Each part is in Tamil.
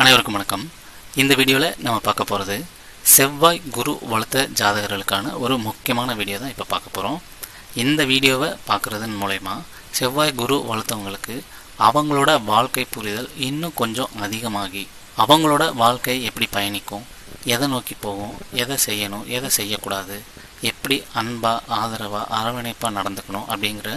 அனைவருக்கும் வணக்கம். இந்த வீடியோவில் நம்ம பார்க்க போகிறது செவ்வாய் குரு வளர்த்த ஜாதகர்களுக்கான ஒரு முக்கியமான வீடியோ தான் இப்போ பார்க்க போகிறோம் இந்த வீடியோவை பார்க்குறதன் மூலயமா செவ்வாய் குரு வளர்த்தவங்களுக்கு அவங்களோட வாழ்க்கை புரிதல் இன்னும் கொஞ்சம் அதிகமாகி அவங்களோட வாழ்க்கை எப்படி பயணிக்கும் எதை நோக்கி போகும் எதை செய்யணும் எதை செய்யக்கூடாது எப்படி அன்பாக ஆதரவாக அரவணைப்பாக நடந்துக்கணும் அப்படிங்கிற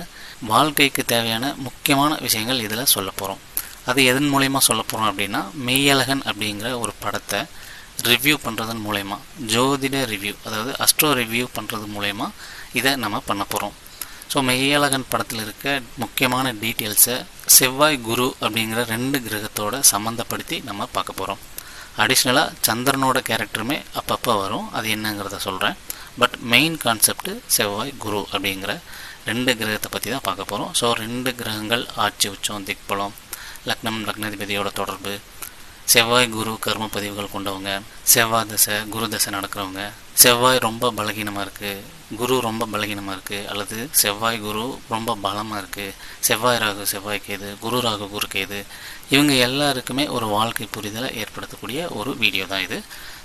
வாழ்க்கைக்கு தேவையான முக்கியமான விஷயங்கள் இதில் சொல்ல போகிறோம் அது எதன் மூலயமா சொல்ல போகிறோம் அப்படின்னா மெய்யழகன் அப்படிங்கிற ஒரு படத்தை ரிவ்யூ பண்ணுறதன் மூலயமா ஜோதிட ரிவ்யூ அதாவது அஸ்ட்ரோ ரிவ்யூ பண்ணுறது மூலயமா இதை நம்ம பண்ண போகிறோம் ஸோ மெய்யழகன் படத்தில் இருக்க முக்கியமான டீட்டெயில்ஸை செவ்வாய் குரு அப்படிங்கிற ரெண்டு கிரகத்தோட சம்மந்தப்படுத்தி நம்ம பார்க்க போகிறோம் அடிஷ்னலாக சந்திரனோட கேரக்டருமே அப்பப்போ வரும் அது என்னங்கிறத சொல்கிறேன் பட் மெயின் கான்செப்ட் செவ்வாய் குரு அப்படிங்கிற ரெண்டு கிரகத்தை பற்றி தான் பார்க்க போகிறோம் ஸோ ரெண்டு கிரகங்கள் ஆட்சி உச்சம் திக்பலம் லக்னம் லக்னாதிபதியோட தொடர்பு செவ்வாய் குரு கர்ம பதிவுகள் கொண்டவங்க செவ்வாய் தசை குரு தசை நடக்கிறவங்க செவ்வாய் ரொம்ப பலகீனமாக இருக்குது குரு ரொம்ப பலகீனமாக இருக்குது அல்லது செவ்வாய் குரு ரொம்ப பலமாக இருக்குது செவ்வாய் ராகு செவ்வாய் கேது குரு ராகு குரு கேது இவங்க எல்லாருக்குமே ஒரு வாழ்க்கை புரிதலை ஏற்படுத்தக்கூடிய ஒரு வீடியோ தான் இது.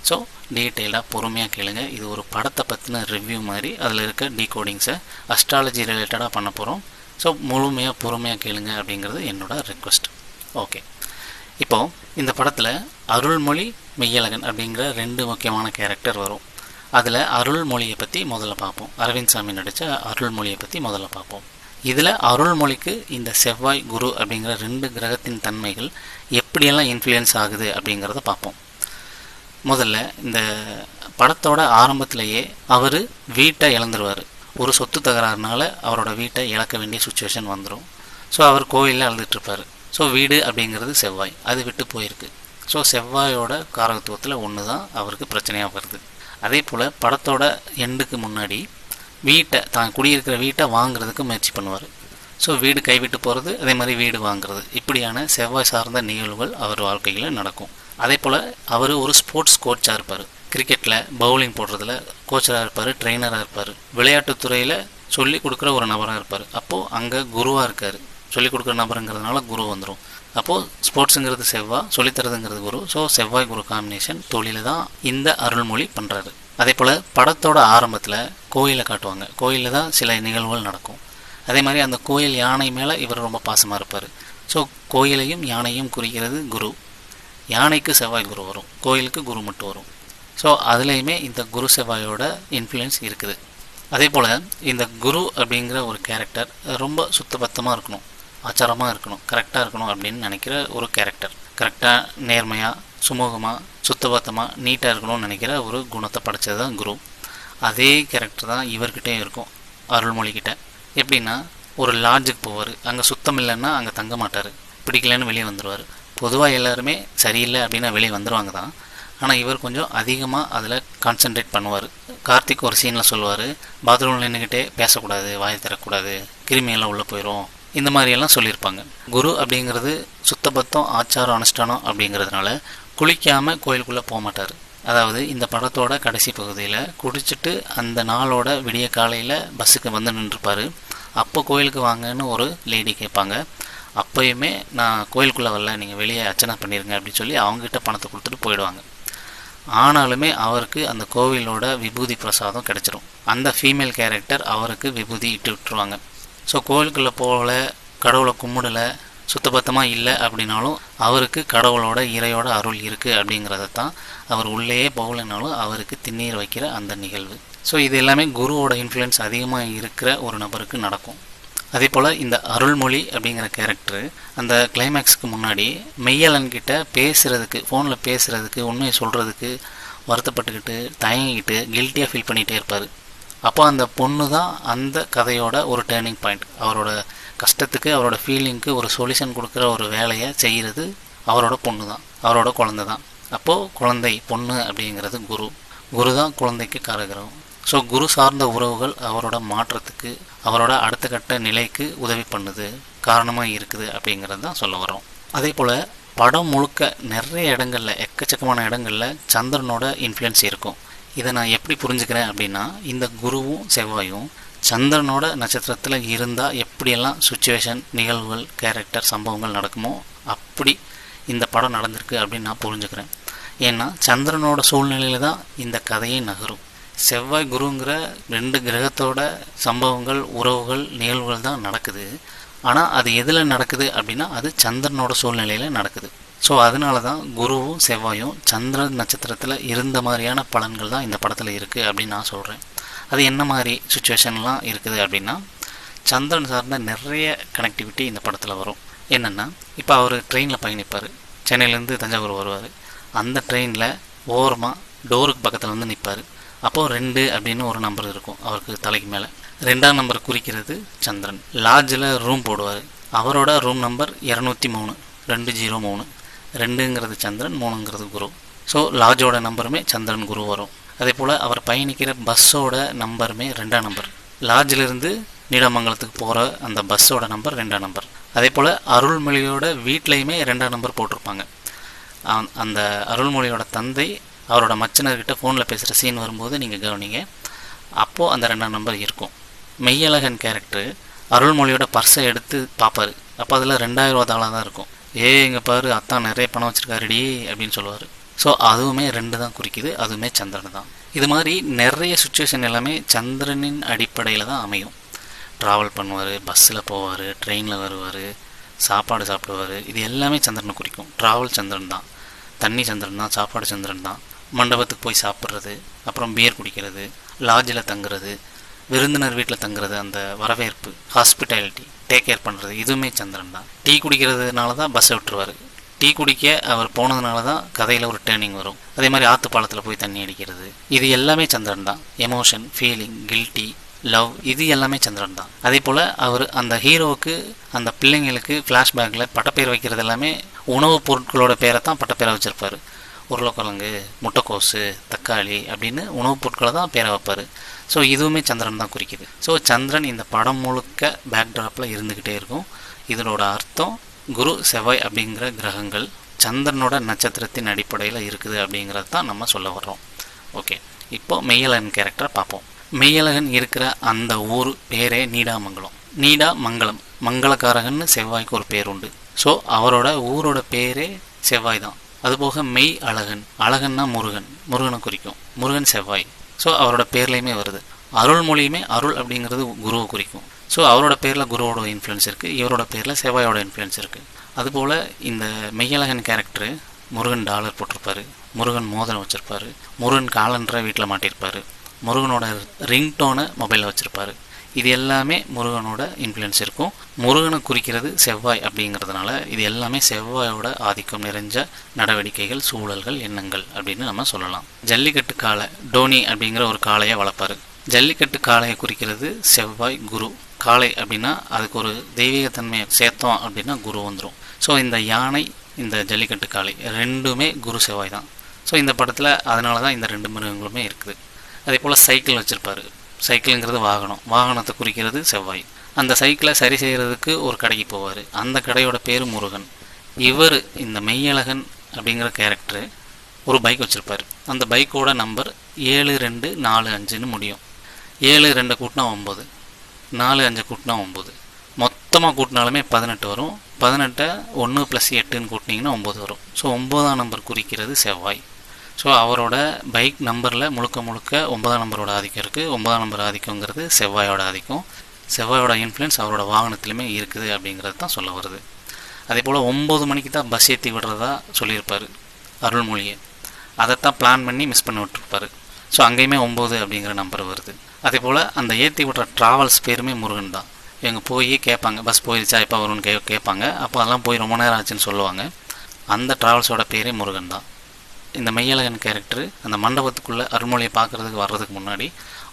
ஸோ டீட்டெயிலாக பொறுமையாக கேளுங்க. இது ஒரு படத்தை பற்றின ரிவ்யூ மாதிரி. அதில் இருக்க டீகோடிங்ஸை அஸ்ட்ராலஜி ரிலேட்டடாக பண்ண போகிறோம் ஸோ முழுமையாக பொறுமையாக கேளுங்க அப்படிங்கிறது என்னோட ரெக்வஸ்ட் ஓகே. இப்போது இந்த படத்தில் அருள்மொழி மெய்யழகன் அப்படிங்கிற ரெண்டு முக்கியமான கேரக்டர் வரும். அதில் அருள்மொழியை பற்றி முதல்ல பார்ப்போம். அரவிந்த் சாமி நடித்த அருள்மொழியை பற்றி முதல்ல பார்ப்போம். இதில் அருள்மொழிக்கு இந்த செவ்வாய் குரு அப்படிங்கிற ரெண்டு கிரகத்தின் தன்மைகள் எப்படியெல்லாம் இன்ஃப்ளூயன்ஸ் ஆகுது அப்படிங்கிறத பார்ப்போம். முதல்ல இந்த படத்தோட ஆரம்பத்திலேயே அவர் வீட்டை இழந்துருவார். ஒரு சொத்து தகராறுனால அவரோட வீட்டை இழக்க வேண்டிய சுச்சுவேஷன் வந்துடும் ஸோ அவர் கோயிலில் அழுதுட்டுருப்பார் ஸோ வீடு அப்படிங்கிறது செவ்வாய். அது விட்டு போயிருக்கு. ஸோ செவ்வாயோட காரகத்துவத்தில் ஒன்று தான் அவருக்கு பிரச்சனையாக வருது. அதே போல் படத்தோட எண்டுக்கு முன்னாடி வீட்டை தான் குடியிருக்கிற வீட்டை வாங்குறதுக்கு முயற்சி பண்ணுவார். ஸோ வீடு கைவிட்டு போகிறது அதே மாதிரி வீடு வாங்குறது. இப்படியான செவ்வாய் சார்ந்த நிகழ்வுகள் அவர் வாழ்க்கையில் நடக்கும். அதே போல் அவர் ஒரு ஸ்போர்ட்ஸ் கோச்சாக இருப்பார். கிரிக்கெட்டில் பவுலிங் போடுறதுல கோச்சராக இருப்பார் ட்ரெயினராக இருப்பார். விளையாட்டுத்துறையில் சொல்லி கொடுக்குற ஒரு நபராக இருப்பார். அப்போது அங்கே குருவாக இருக்கார். சொல்லிக் கொடுக்குற நபருங்கிறதுனால குரு வந்துடும் அப்போது ஸ்போர்ட்ஸுங்கிறது செவ்வாய் சொல்லித்தரதுங்கிறது குரு. ஸோ செவ்வாய் குரு காம்பினேஷன் தொழில தான் இந்த அருள்மொழி பண்ணுறாரு அதே போல் படத்தோட ஆரம்பத்தில் கோயிலை காட்டுவாங்க. கோயிலில் தான் சில நிகழ்வுகள் நடக்கும். அதே மாதிரி அந்த கோயில் யானை மேலே இவர் ரொம்ப பாசமாக இருப்பார். ஸோ கோயிலையும் யானையும் குறிக்கிறது குரு. யானைக்கு செவ்வாய் குரு வரும். கோயிலுக்கு குரு மட்டும் வரும். ஸோ அதுலேயுமே இந்த குரு செவ்வாயோட இன்ஃப்ளூயன்ஸ் இருக்குது. அதே போல் இந்த குரு அப்படிங்கிற ஒரு கேரக்டர் ரொம்ப சுத்தபத்தமாக இருக்கணும். ஆச்சாரமாக இருக்கணும் கரெக்டாக இருக்கணும் அப்படின்னு நினைக்கிற ஒரு கேரக்டர் கரெக்டாக நேர்மையாக சுமூகமாக சுத்தபத்தமாக நீட்டாக இருக்கணும்னு நினைக்கிற ஒரு குணத்தை படைச்சது தான் குரு. அதே கேரக்டர் தான் இவர்கிட்டையும் இருக்கும் அருள்மொழிக்கிட்ட எப்படின்னா ஒரு லாட்ஜுக்கு போவார். அங்கே சுத்தம் இல்லைன்னா அங்கே தங்க மாட்டார். பிடிக்கலன்னு வெளியே வந்துடுவார் பொதுவாக எல்லாருமே சரியில்லை அப்படின்னா வெளியே வந்துடுவாங்க தான். ஆனால் இவர் கொஞ்சம் அதிகமாக அதில் கான்சென்ட்ரேட் பண்ணுவார். கார்த்திக் ஒரு சீனில் சொல்லுவார் பாத்ரூமில் நின்றுக்கிட்டே பேசக்கூடாது வாய் தரக்கூடாது கிருமியெல்லாம் உள்ளே போயிடும் இந்த மாதிரியெல்லாம் சொல்லியிருப்பாங்க. குரு அப்படிங்கிறது சுத்தபத்தம் ஆச்சாரம் அனுஷ்டானம் அப்படிங்கிறதுனால குளிக்காமல் கோயிலுக்குள்ளே போக மாட்டார். அதாவது இந்த படத்தோட கடைசி பகுதியில் குடிச்சிட்டு அந்த நாளோட விடிய காலையில் பஸ்ஸுக்கு வந்து நின்றுப்பார். அப்போ கோயிலுக்கு வாங்கன்னு ஒரு லேடி கேட்பாங்க. அப்போயுமே நான் கோயிலுக்குள்ளே வரல நீங்கள் வெளியே அர்ச்சனை பண்ணிடுங்க அப்படின்னு சொல்லி அவங்ககிட்ட பணத்தை கொடுத்துட்டு போயிடுவாங்க. ஆனாலுமே அவருக்கு அந்த கோவிலோட விபூதி பிரசாதம் கிடச்சிரும். அந்த ஃபீமேல் கேரக்டர் அவருக்கு விபூதி இட்டு விட்டுருவாங்க. ஸோ கோவிலுக்குள்ளே போகல கடவுளை கும்பிடலை சுத்தபத்தமாக இல்லை அப்படின்னாலும் அவருக்கு கடவுளோட இறையோட அருள் இருக்குது அப்படிங்கிறத தான் அவர் உள்ளேயே போகலைனாலும் அவருக்கு திண்ணீர் வைக்கிற அந்த நிகழ்வு. ஸோ இது எல்லாமே குருவோட இன்ஃப்ளூயன்ஸ் அதிகமாக இருக்கிற ஒரு நபருக்கு நடக்கும். அதே போல் இந்த அருள்மொழி அப்படிங்கிற கேரக்டரு அந்த கிளைமேக்ஸுக்கு முன்னாடி மெய்யலன்கிட்ட பேசுகிறதுக்கு ஃபோனில் பேசுகிறதுக்கு உண்மையை சொல்கிறதுக்கு வருத்தப்பட்டுக்கிட்டு தயங்கிக்கிட்டு கில்ட்டியாக ஃபீல் பண்ணிகிட்டே இருப்பார். அப்போ அந்த பொண்ணு தான் அந்த கதையோட ஒரு டேர்னிங் பாயிண்ட் அவரோட கஷ்டத்துக்கு அவரோட ஃபீலிங்க்கு ஒரு சொல்யூஷன் கொடுக்குற ஒரு வேலையை செய்கிறது அவரோட பொண்ணு தான். அவரோட குழந்தை தான். அப்போது குழந்தை பொண்ணு அப்படிங்கிறது குரு. குரு தான் குழந்தைக்கு காரகிரகம் ஸோ குரு சார்ந்த உறவுகள் அவரோட மாற்றத்துக்கு அவரோட அடுத்த கட்ட நிலைக்கு உதவி பண்ணுது காரணமாக இருக்குது அப்படிங்கிறது தான் சொல்ல வரோம் அதே போல் படம் முழுக்க நிறைய இடங்களில் எக்கச்சக்கமான இடங்களில் சந்திரனோட இன்ஃப்ளூயன்ஸ் இருக்கும். இதை நான் எப்படி புரிஞ்சுக்கிறேன் அப்படின்னா இந்த குருவும் செவ்வாயும் சந்திரனோட நட்சத்திரத்தில் இருந்தால் எப்படியெல்லாம் சுச்சுவேஷன் நிகழ்வுகள் கேரக்டர் சம்பவங்கள் நடக்குமோ அப்படி இந்த படம் நடந்திருக்கு அப்படின்னு நான் புரிஞ்சுக்கிறேன். ஏன்னா சந்திரனோட சூழ்நிலையில் தான் இந்த கதையே நகரும். செவ்வாய் குருங்கிற ரெண்டு கிரகத்தோட சம்பவங்கள் உறவுகள் நிகழ்வுகள் தான் நடக்குது. ஆனால் அது எதில் நடக்குது அப்படின்னா அது சந்திரனோட சூழ்நிலையில் நடக்குது. ஸோ அதனால தான் குருவும் செவ்வாயும் சந்திரன் நட்சத்திரத்தில் இருந்த மாதிரியான பலன்கள் தான் இந்த படத்தில் இருக்குது அப்படின்னு நான் சொல்கிறேன் அது என்ன மாதிரி சுச்சுவேஷன்லாம் இருக்குது அப்படின்னா சந்திரன் சார்ந்த நிறைய கனெக்டிவிட்டி இந்த படத்தில் வரும். என்னென்னா இப்போ அவர் ட்ரெயினில் பயணிப்பார். சென்னையிலேருந்து தஞ்சாவூர் வருவார். அந்த ட்ரெயினில் ஓரமாக டோருக்கு பக்கத்தில் வந்து நிற்பார் அப்போது ரெண்டு அப்படின்னு ஒரு நம்பர் இருக்கும் அவருக்கு தலைக்கு மேலே. ரெண்டாம் நம்பர் குறிக்கிறது சந்திரன். லாட்ஜில் ரூம் போடுவார். அவரோட ரூம் நம்பர் இரநூத்தி மூணு. ரெண்டு ஜீரோ மூணு. ரெண்டுங்கிறது சந்திரன் மூணுங்கிறது குரு. ஸோ லாஜோட நம்பருமே சந்திரன் குரு வரும். அதே போல் அவர் பயணிக்கிற பஸ்ஸோட நம்பருமே ரெண்டாம் நம்பர். லாட்ஜிலிருந்து நீடாமங்கலத்துக்கு போகிற அந்த பஸ்ஸோட நம்பர் ரெண்டாம் நம்பர். அதே போல் அருள்மொழியோட வீட்லேயுமே ரெண்டாம் நம்பர் போட்டிருப்பாங்க. அந்த- அந்த அருள்மொழியோட தந்தை அவரோட மச்சனர்கிட்ட ஃபோனில் பேசுகிற சீன் வரும்போது நீங்கள் கவனிங்க அப்போது அந்த ரெண்டாம் நம்பர் இருக்கும். மெய்யழகன் கேரக்டர் அருள்மொழியோட பர்ஸை எடுத்து பார்ப்பாரு. அப்போ அதில் ரெண்டாயிரம் ரூபா தாளாக தான் இருக்கும். ஏ இங்கே பாரு அத்தான் நிறைய பணம் வச்சுருக்காருடி அப்படின்னு சொல்லுவார். ஸோ அதுவுமே ரெண்டு தான் குறிக்குது அதுவுமே சந்திரன் தான். இது மாதிரி நிறைய சுச்சுவேஷன் எல்லாமே சந்திரனின் அடிப்படையில் தான் அமையும். ட்ராவல் பண்ணுவார் பஸ்ஸில் போவார் ட்ரெயினில் வருவார் சாப்பாடு சாப்பிடுவார் இது எல்லாமே சந்திரனை குறிக்கும். ட்ராவல் சந்திரன் தான். தண்ணி சந்திரன் தான் சாப்பாடு சந்திரன் தான். மண்டபத்துக்கு போய் சாப்பிட்றது அப்புறம் பியர் குடிக்கிறது லாட்ஜில் தங்குறது விருந்தினர் வீட்டில் தங்குறது அந்த வரவேற்பு ஹாஸ்பிட்டாலிட்டி டேக் கேர் பண்ணுறது இதுவுமே சந்திரன் தான். டீ குடிக்கிறதுனால தான் பஸ்ஸை விட்டுருவார். டீ குடிக்க அவர் போனதுனால தான் கதையில் ஒரு டேர்னிங் வரும். அதே மாதிரி ஆற்றுப்பாலத்தில் போய் தண்ணி அடிக்கிறது. இது எல்லாமே சந்திரன் தான். எமோஷன் ஃபீலிங் கில்ட்டி லவ் இது எல்லாமே சந்திரன் தான். அதே போல் அவர் அந்த ஹீரோவுக்கு அந்த பிள்ளைங்களுக்கு ஃப்ளாஷ்பேக்கில் பட்டப்பேர் வைக்கிறது எல்லாமே உணவுப் பொருட்களோட பேரை தான் பட்டப்பேரை வச்சுருப்பார். உருளைக்கிழங்கு முட்டைக்கோசு தக்காளி அப்படின்னு உணவுப் பொருட்களை தான் பேரை வைப்பார். ஸோ இதுவுமே சந்திரன் தான் குறிக்குது. ஸோ சந்திரன் இந்த படம் முழுக்க பேக்ட்ராப்பில் இருந்துக்கிட்டே இருக்கும். இதனோட அர்த்தம் குரு செவ்வாய் அப்படிங்கிற கிரகங்கள் சந்திரனோட நட்சத்திரத்தின் அடிப்படையில் இருக்குது அப்படிங்கிறது தான் நம்ம சொல்ல வர்றோம். ஓகே இப்போ மெய்யழகன் கேரக்டரை பார்ப்போம். மெய்யழகன் இருக்கிற அந்த ஊர் பேரே நீடாமங்கலம். நீடா மங்கலம் மங்களக்காரகன்னு செவ்வாய்க்கு ஒரு பேர் உண்டு. ஸோ அவரோட ஊரோட பேரே செவ்வாய் தான். அதுபோக மெய் அழகன். அழகன்னா முருகன். முருகனை குறிக்கும். முருகன் செவ்வாய். ஸோ அவரோட பேர்லேயுமே வருது. அருள்மொழியுமே அருள் அப்படிங்கிறது குருவை குறிக்கும். ஸோ அவரோட பேரில் குருவோட இன்ஃப்ளூயன்ஸ் இருக்குது இவரோட பேரில் செவ்வாயோட இன்ஃப்ளூயன்ஸ் இருக்குது அதுபோல் இந்த மெய்யழகன் கேரக்டரு முருகன் டாலர் போட்டிருப்பாரு முருகன் மோதிரம் வச்சுருப்பாரு முருகன் காலண்டரை வீட்டில் மாட்டியிருப்பார் முருகனோட ரிங்டோனை மொபைலில் வச்சுருப்பாரு. இது எல்லாமே முருகனோட இன்ஃப்ளூயன்ஸ் இருக்கும். முருகனை குறிக்கிறது செவ்வாய் அப்படிங்கிறதுனால இது எல்லாமே செவ்வாயோட ஆதிக்கம் நிறைஞ்ச நடவடிக்கைகள் சூழல்கள் எண்ணங்கள் அப்படின்னு நம்ம சொல்லலாம். ஜல்லிக்கட்டு காளை டோனி அப்படிங்கிற ஒரு காளையை வளர்ப்பாரு. ஜல்லிக்கட்டு காளையை குறிக்கிறது செவ்வாய் குரு. காளை அப்படின்னா அதுக்கு ஒரு தெய்வீகத்தன்மையை சேர்த்தோம் அப்படின்னா குரு வந்துடும் ஸோ இந்த யானை இந்த ஜல்லிக்கட்டு காளை ரெண்டுமே குரு செவ்வாய் தான். ஸோ இந்த படத்தில் அதனால தான் இந்த ரெண்டு மிருகங்களுமே இருக்குது. அதே போல் சைக்கிள் வச்சுருப்பாரு. சைக்கிளுங்கிறது வாகனம். வாகனத்தை குறிக்கிறது செவ்வாய். அந்த சைக்கிளை சரி செய்கிறதுக்கு ஒரு கடைக்கு போவார். அந்த கடையோட பேர் முருகன். இவர் இந்த மெய்யழகன் அப்படிங்கிற கேரக்டரு ஒரு பைக் வச்சுருப்பார். அந்த பைக்கோட நம்பர் ஏழு ரெண்டு நாலு அஞ்சுன்னு முடியும். ஏழு ரெண்டை கூட்டினா ஒம்பது நாலு அஞ்சு கூட்டினா ஒம்பது மொத்தமாக கூட்டினாலுமே பதினெட்டு வரும். பதினெட்டை ஒன்று ப்ளஸ் எட்டுன்னு கூட்டினீங்கன்னா ஒம்பது வரும். ஸோ ஒம்பதாம் நம்பர் குறிக்கிறது செவ்வாய். ஸோ அவரோட பைக் நம்பரில் முழுக்க முழுக்க ஒன்பதாம் நம்பரோட ஆதிக்கம் இருக்குது ஒன்பதாம் நம்பர் ஆதிக்கங்கிறது செவ்வாயோட ஆதிக்கம். செவ்வாயோட இன்ஃப்ளூயன்ஸ் அவரோட வாகனத்திலுமே இருக்குது அப்படிங்கிறது தான் சொல்ல வருது. அதே போல் ஒம்பது மணிக்கு தான் பஸ் ஏற்றி விடுறதா சொல்லியிருப்பார் அருள்மொழியை. அதைத்தான் பிளான் பண்ணி மிஸ் பண்ணி விட்டுருப்பார். ஸோ அங்கேயுமே ஒம்பது அப்படிங்கிற நம்பர் வருது. அதே போல் அந்த ஏற்றி விடுற ட்ராவல்ஸ் பேருமே முருகன் தான். இவங்க போய் கேட்பாங்க பஸ் போயிடுச்சா எப்போ வரும்னு கே கேட்பாங்க. அப்போ அதெல்லாம் போய் ரொம்ப நேரம் ஆச்சுன்னு சொல்லுவாங்க. அந்த ட்ராவல்ஸோட பேரே முருகன் தான். இந்த மெய்யழகன் கேரக்டர் அந்த மண்டபத்துக்குள்ளே அருள்மொழியை பார்க்குறதுக்கு வர்றதுக்கு முன்னாடி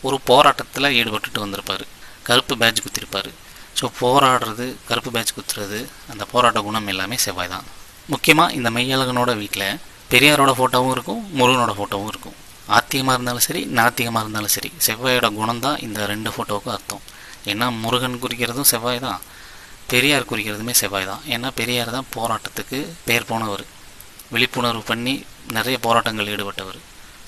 ஒரு போராட்டத்தில் ஈடுபட்டுட்டு வந்திருப்பார். கருப்பு பேட்ச் குத்திருப்பார். ஸோ போராடுறது கருப்பு பேட்ச் குத்துறது அந்த போராட்ட குணம் எல்லாமே செவ்வாய் தான். முக்கியமாக இந்த மெய்யழகனோட வீட்டில் பெரியாரோட ஃபோட்டோவும் இருக்கும் முருகனோட ஃபோட்டோவும் இருக்கும். ஆத்திகமாக இருந்தாலும் சரி நாத்திகமாக இருந்தாலும் சரி செவ்வாயோட குணம் தான் இந்த ரெண்டு ஃபோட்டோவுக்கும் அர்த்தம். ஏன்னா முருகன் குறிக்கிறதும் செவ்வாய் தான். பெரியார் குறிக்கிறதுமே செவ்வாய் தான். ஏன்னா பெரியார் தான் போராட்டத்துக்கு பேர் போனவர். விழிப்புணர்வு பண்ணி நிறைய போராட்டங்கள் ஈடுபட்டவர்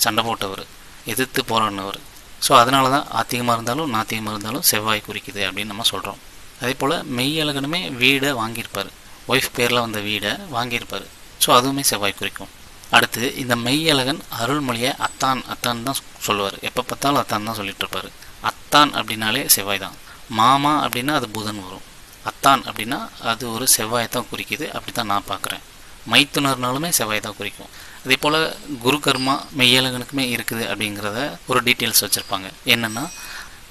சண்டை போட்டவர் எதிர்த்து போராடினவர். ஸோ அதனால தான் ஆத்திகமாக இருந்தாலும் நாத்திகமாக இருந்தாலும் செவ்வாய் குறிக்குது அப்படின்னு நம்ம சொல்கிறோம் அதே போல் மெய்யழகனுமே வீடை வாங்கியிருப்பார். ஒய்ஃப் பேரில் வந்த வீடை வாங்கியிருப்பார். ஸோ அதுவுமே செவ்வாய் குறிக்கும். அடுத்து இந்த மெய்யழகன் அருள்மொழியை அத்தான் அத்தான் தான் சொல்லுவார். எப்போ பார்த்தாலும் அத்தான் தான் சொல்லிட்டு இருப்பார். அத்தான் அப்படின்னாலே செவ்வாய் தான். மாமா அப்படின்னா அது புதன் வரும். அத்தான் அப்படின்னா அது ஒரு செவ்வாயை தான் குறிக்குது. அப்படி தான் நான் பார்க்குறேன். மைத்துனர்னாலுமே செவ்வாய் தான் குறிக்கும். அதே போல் குரு கர்மா மெய்யழகனுக்குமே இருக்குது அப்படிங்கிறத ஒரு டீட்டெயில்ஸ் வச்சுருப்பாங்க. என்னென்னா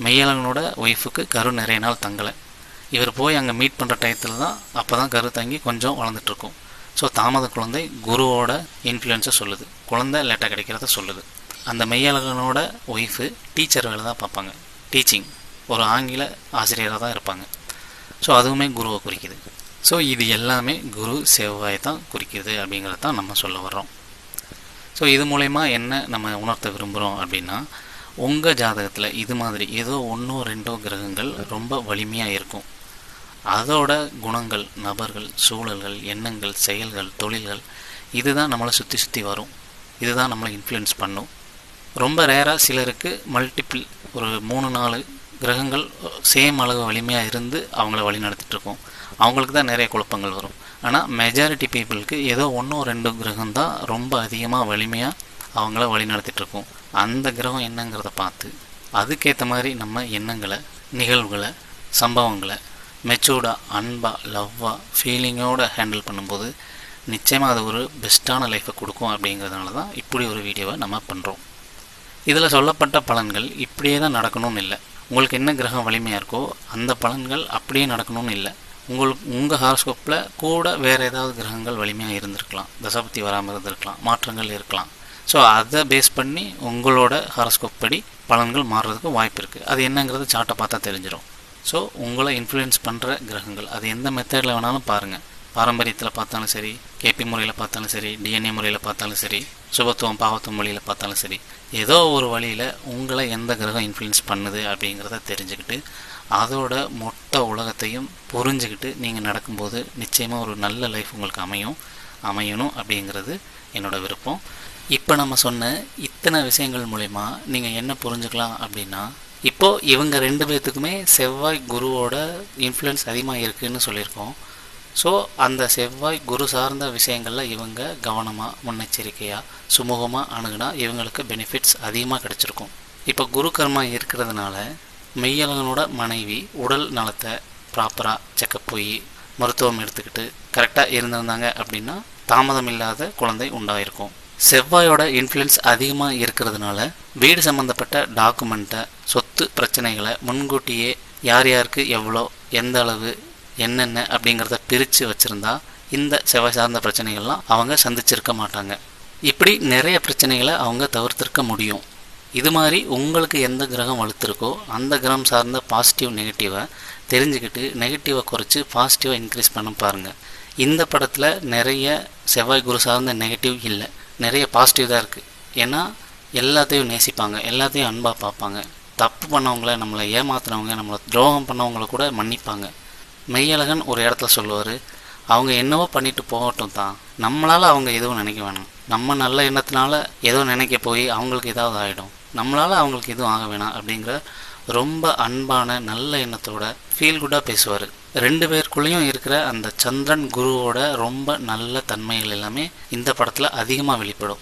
மெய்யழகனோட ஒய்ஃபுக்கு கரு நிறைய நாள் தங்கலை. இவர் போய் அங்கே மீட் பண்ணுற டயத்தில் தான் அப்போ தான் கரு தங்கி கொஞ்சம் வளர்ந்துட்டுருக்கும் ஸோ தாமத குழந்தை குருவோட இன்ஃப்ளூயன்ஸை சொல்லுது. குழந்தை லேட்டாக கிடைக்கிறத சொல்லுது. அந்த மெய்யழகனோட ஒய்ஃபு டீச்சர் வேலை தான் பார்ப்பாங்க. டீச்சிங் ஒரு ஆங்கில ஆசிரியராக தான் இருப்பாங்க. ஸோ அதுவுமே குருவை குறிக்குது. ஸோ இது எல்லாமே குரு செவ்வாய் தான் குறிக்கிறது அப்படிங்கிறத தான் நம்ம சொல்ல வர்றோம். ஸோ இது மூலயமா என்ன நம்ம உணர்த்த விரும்புகிறோம் அப்படின்னா உங்கள் ஜாதகத்தில் இது மாதிரி ஏதோ ஒன்றோ ரெண்டோ கிரகங்கள் ரொம்ப வலிமையாக இருக்கும். அதோட குணங்கள் நபர்கள் சூழல்கள் எண்ணங்கள் செயல்கள் தொழில்கள் இதுதான் நம்மளை சுற்றி சுற்றி வரும். இதுதான் நம்மளை இன்ஃப்ளூயன்ஸ் பண்ணும். ரொம்ப ரேராக சிலருக்கு மல்டிபிள் ஒரு மூணு நாலு கிரகங்கள் சேம் அளவு வலிமையாக இருந்து அவங்கள வழி நடத்திட்டுருக்கோம் அவங்களுக்கு தான் நிறைய குழப்பங்கள் வரும். ஆனால் மெஜாரிட்டி பீப்புளுக்கு ஏதோ ஒன்றோ ரெண்டு கிரகம் தான் ரொம்ப அதிகமாக வலிமையாக அவங்கள வழிநடத்திட்டுருக்கோம் அந்த கிரகம் என்னங்கிறத பார்த்து அதுக்கேற்ற மாதிரி நம்ம எண்ணங்களை நிகழ்வுகளை சம்பவங்களை மெச்சூர்டாக அன்பாக லவ்வாக ஃபீலிங்கோடு ஹேண்டில் பண்ணும்போது நிச்சயமாக அது ஒரு பெஸ்ட்டான லைஃப்பை கொடுக்கும் அப்படிங்கிறதுனால தான் இப்படி ஒரு வீடியோவை நம்ம பண்ணுறோம் இதில் சொல்லப்பட்ட பலன்கள் இப்படியே தான் நடக்கணும்னு இல்லை. உங்களுக்கு என்ன கிரகம் வலிமையாக இருக்கோ அந்த பலன்கள் அப்படியே நடக்கணும்னு இல்லை. உங்களுக்கு உங்கள் ஹாரோஸ்கோப்பில் கூட வேறு ஏதாவது கிரகங்கள் வலிமையாக இருந்திருக்கலாம். தசபத்தி வராமல் இருந்திருக்கலாம். மாற்றங்கள் இருக்கலாம். ஸோ அதை பேஸ் பண்ணி உங்களோட ஹாரோஸ்கோப் படி பலன்கள் மாறுறதுக்கு வாய்ப்பு இருக்குது அது என்னங்கிறது சார்ட்டை பார்த்தா தெரிஞ்சிடும் ஸோ உங்களை இன்ஃப்ளூயன்ஸ் பண்ணுற கிரகங்கள் அது எந்த மெத்தடில் வேணாலும் பாருங்கள் பாரம்பரியத்தில் பார்த்தாலும் சரி கேபி முறையில் பார்த்தாலும் சரி டிஎன்ஏ முறையில் பார்த்தாலும் சரி சுபத்துவம் பாவத்துவம் வழியில் பார்த்தாலும் சரி ஏதோ ஒரு வழியில் உங்களை எந்த கிரகம் இன்ஃப்ளூயன்ஸ் பண்ணுது அப்படிங்கிறத தெரிஞ்சுக்கிட்டு அதோட மொத்த உலகத்தையும் புரிஞ்சுக்கிட்டு நீங்கள் நடக்கும்போது நிச்சயமாக ஒரு நல்ல லைஃப் உங்களுக்கு அமையும் அமையணும் அப்படிங்கிறது என்னோடய விருப்பம். இப்போ நம்ம சொன்ன இத்தனை விஷயங்கள் மூலயமா நீங்கள் என்ன புரிஞ்சுக்கலாம் அப்படின்னா இப்போது இவங்க ரெண்டு பேர்த்துக்குமே செவ்வாய் குருவோட இன்ஃப்ளூயன்ஸ் அதிகமாக இருக்குதுன்னு சொல்லியிருக்கோம். ஸோ அந்த செவ்வாய் குரு சார்ந்த விஷயங்களில் இவங்க கவனமாக முன்னெச்சரிக்கையாக சுமூகமாக அணுகுனா இவங்களுக்கு பெனிஃபிட்ஸ் அதிகமாக கிடச்சிருக்கும். இப்போ குரு கர்மா இருக்கிறதுனால மெய்யலகனோட மனைவி உடல் நலத்தை ப்ராப்பராக செக்கப் போய் மருத்துவம் எடுத்துக்கிட்டு கரெக்டாக இருந்திருந்தாங்க அப்படின்னா தாமதம் இல்லாத குழந்தை உண்டாயிருக்கும். செவ்வாயோட இன்ஃப்ளூயன்ஸ் அதிகமாக இருக்கிறதுனால வீடு சம்மந்தப்பட்ட டாக்குமெண்ட்டை சொத்து பிரச்சனைகளை முன்கூட்டியே யார் யாருக்கு எவ்வளோ எந்த அளவு என்னென்ன அப்படிங்கிறத பிரித்து வச்சுருந்தா இந்த செவ்வாய் சார்ந்த பிரச்சனைகள்லாம் அவங்க சந்திச்சிருக்க மாட்டாங்க. இப்படி நிறைய பிரச்சனைகளை அவங்க தவிர்த்திருக்க முடியும். இது மாதிரி உங்களுக்கு எந்த கிரகம் வலுத்திருக்கோ அந்த கிரகம் சார்ந்த பாசிட்டிவ் நெகட்டிவை தெரிஞ்சுக்கிட்டு நெகட்டிவை குறைச்சி பாசிட்டிவாக இன்க்ரீஸ் பண்ண பாருங்கள் இந்த படத்தில் நிறைய செவ்வாய் குரு சார்ந்த நெகட்டிவ் இல்லை. நிறைய பாசிட்டிவ் தான் இருக்குது ஏன்னா எல்லாத்தையும் நேசிப்பாங்க. எல்லாத்தையும் அன்பாக பார்ப்பாங்க. தப்பு பண்ணவங்கள நம்மளை ஏமாத்துனவங்க நம்மளை துரோகம் பண்ணவங்கள கூட மன்னிப்பாங்க. மெய்யழகன் ஒரு இடத்துல சொல்லுவார் அவங்க என்னவோ பண்ணிட்டு போகட்டும் தான். நம்மளால் அவங்க எதுவும் நினைக்க வேணாம். நம்ம நல்ல எண்ணத்தினால ஏதோ நினைக்க போய் அவங்களுக்கு ஏதாவது ஆகிடும் நம்மளால் அவங்களுக்கு எதுவும் ஆக வேணாம். அப்படிங்கிற ரொம்ப அன்பான நல்ல எண்ணத்தோட ஃபீல் குட்டாக பேசுவார். ரெண்டு பேருக்குள்ளேயும் இருக்கிற அந்த சந்திரன் குருவோட ரொம்ப நல்ல தன்மைகள் எல்லாமே இந்த படத்தில் அதிகமாக வெளிப்படும்.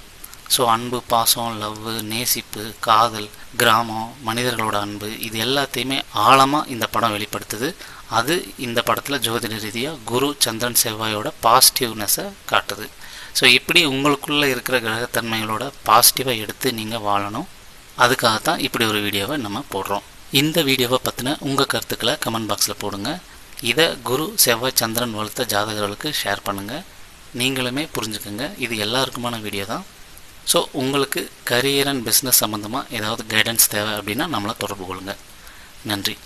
ஸோ அன்பு பாசம் லவ் நேசிப்பு காதல் கிராமம் மனிதர்களோட அன்பு இது எல்லாத்தையுமே ஆழமாக இந்த படம் வெளிப்படுத்துது. அது இந்த படத்தில் ஜோதிட ரீதியாக குரு சந்திரன் செவ்வாயோட பாசிட்டிவ்னஸை காட்டுது. ஸோ இப்படி உங்களுக்குள்ளே இருக்கிற கிரகத்தன்மைகளோட பாசிட்டிவாக எடுத்து நீங்கள் வாழணும். அதுக்காக தான் இப்படி ஒரு வீடியோவை நம்ம போடுறோம். இந்த வீடியோவை பற்றின உங்கள் கருத்துக்களை கமெண்ட் பாக்ஸில் போடுங்க. இதை குரு செவ்வாய் சந்திரன் வளர்த்த ஜாதகர்களுக்கு ஷேர் பண்ணுங்கள் நீங்களுமே புரிஞ்சுக்கோங்க. இது எல்லாருக்குமான வீடியோ தான். ஸோ உங்களுக்கு கரியர் அண்ட் பிஸ்னஸ் சம்மந்தமாக ஏதாவது கைடன்ஸ் தேவை அப்படின்னா நம்மளை தொடர்பு கொள்ளுங்கள் நன்றி.